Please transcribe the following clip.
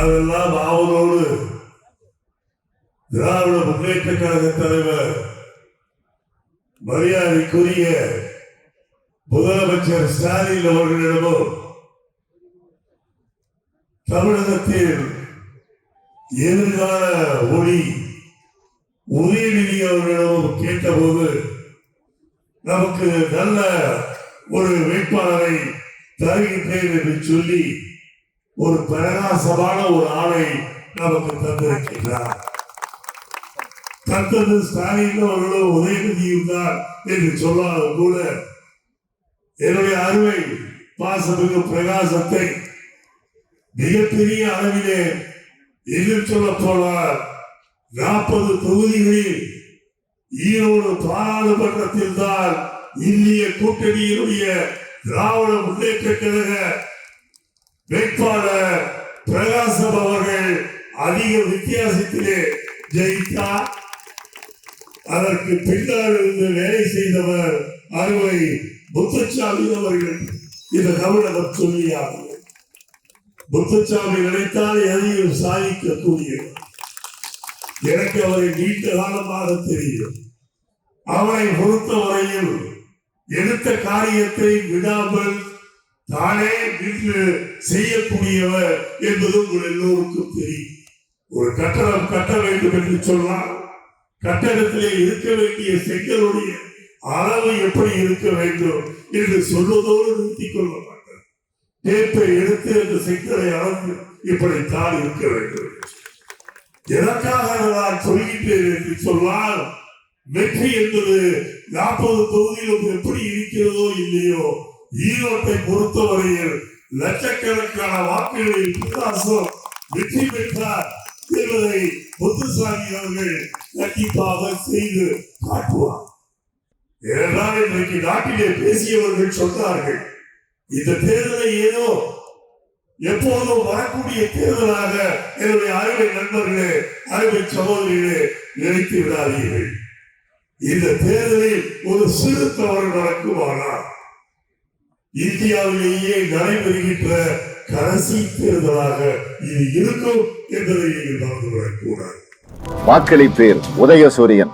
அதெல்லாம் ஆவலோடு. திராவிட முன்னேற்ற கழக தலைவர் மரியாதைக்குரிய முதலமைச்சர் ஸ்டாலின் அவர்களிடமும் தமிழகத்தில் எதிர்கால ஒளி உதயநிதி அவர்களிடமும் கேட்டபோது நமக்கு நல்ல ஒரு வேட்பாளரை தருகின்றேன் என்று சொல்லி ஒரு பிரகாசமான ஒரு ஆணை நமக்கு தந்திருக்கின்றார். தத்தது ஸ்டாலின் அவர்களும் உதயநிதியும் தான் என்று சொன்னாலும் கூட என்னுடைய அருமை பாசமிகு பிரகாசத்தை மிகப்பெரிய அளவிலே எதிர் சொல்ல போனால் நாற்பது தொகுதிகளில் ஈரோடு பாராளுமன்றத்தில் தான் இந்திய கூட்டணியினுடைய திராவிட முன்னேற்ற கழக வேட்பாளர் பிரகாசம் அவர்கள் அதிக வித்தியாசத்திலே ஜெயித்தார் அதற்கு பின்னால் இருந்து வேலை செய்தவர் அறுவை முத்துச்சாமி அவர்கள். இந்த தமிழகம் சொல்லியாகும் முத்துச்சாமி நினைத்தால் எதையும் சாதிக்கக்கூடியவர். எனக்கு அவரை நீண்ட காலமாக தெரியும். அவரை பொறுத்தவரையில் எடுத்த காரியத்தை விடாமல் தானே நின்று செய்யக்கூடியவர் என்பது உங்கள் எல்லோருக்கும் தெரியும். ஒரு கட்டடம் கட்ட வேண்டும் என்று சொன்னால் கட்டடத்திலே இருக்க வேண்டிய செங்கலுடைய அளவு எப்படி இருக்க வேண்டும் என்று சொல்வதோடு நிறுத்திக் கொள்ள மாட்டார் டேப்பை எடுத்து அந்த செங்கலை அளவு இப்படித்தான் இருக்க வேண்டும். எதற்காக நான் சொல்கின்றேன் என்று சொன்னால் வெற்றி என்பது நாற்பது தொகுதியிலும் எப்படி இருக்கிறதோ இல்லையோ ஈரோட்டை பொறுத்தவரையில் லட்சக்கணக்கான வாக்குகளில் பிரகாசம் வெற்றி பெற்றார் என்பதை முத்துசாமி அவர்கள் கண்டிப்பாக செய்து காட்டுவார். ஏனென்றால் இன்றைக்கு நாட்டிலே பேசியவர்கள் சொன்னார்கள் இந்த தேர்தலை ஏதோ எப்போதும் வரக்கூடிய தேர்தலாக என்னுடைய அருமை நண்பர்களே அருமை சகோதரிகளே நினைத்து விடாதீர்கள். இந்த தேர்தலில் ஒரு சிறு தவறு நடக்குமானால் இந்தியாவிலேயே நடைபெறுகின்ற கடைசி தேர்தலாக இது இருக்கும் என்பதை நீங்கள் மறந்துவிடக் கூடாது வாக்களிப்பீர் உதயசூரியன்.